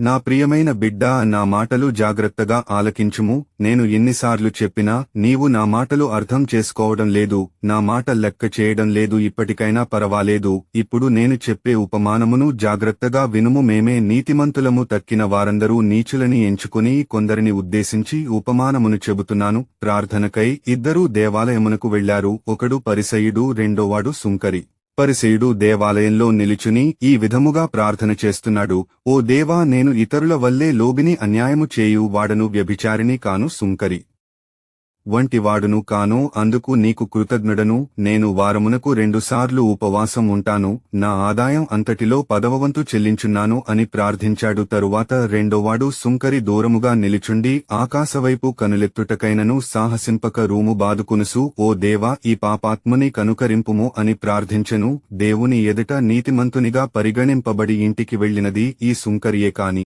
నా ప్రియమైన బిడ్డా నా మాటలు జాగ్రత్తగా ఆలకించుము. నేను ఎన్నిసార్లు చెప్పినా నీవు నా మాటలు అర్థం చేసుకోవడం లేదు నా మాట లెక్క చేయడం లేదు ఇప్పటికైనా పరవాలేదు. ఇప్పుడు నేను చెప్పే ఉపమానమును జాగ్రత్తగా వినుము. మేమే నీతిమంతులము. తక్కిన వారందరూ నీచులని ఎంచుకుని కొందరిని ఉద్దేశించి ఉపమానమును చెబుతున్నాను. ప్రార్థనకై ఇద్దరూ దేవాలయమునకు వెళ్ళారు ఒకడు పరిసయుడు రెండోవాడు సుంకరి. పరిసేయుడు దేవాలయంలో నిలుచుని ఈ విధముగా ప్రార్థన చేస్తున్నాడు ఓ దేవా నేను ఇతరుల వల్లే లోబిని అన్యాయము చేయు వాడను వ్యభిచారిని కాను సుంకరి. వంటివాడును కాను అందుకు నీకు కృతజ్ఞుడను నేను వారమునకు రెండుసార్లు ఉపవాసం ఉంటాను నా ఆదాయం అంతటిలో పదవవంతు చెల్లించున్నాను అని ప్రార్థించాడు. తరువాత రెండోవాడు సుంకరి దూరముగా నిలుచుండి ఆకాశవైపు కనులెత్తుటకైనను సాహసింపక రూము బాదుకునుసు ఓ దేవా ఈ పాపాత్ముని కనుకరింపుము అని ప్రార్థించెను. దేవుని ఎదుట నీతిమంతునిగా పరిగణింపబడి ఇంటికి వెళ్ళినది ఈ సుంకరియే కాని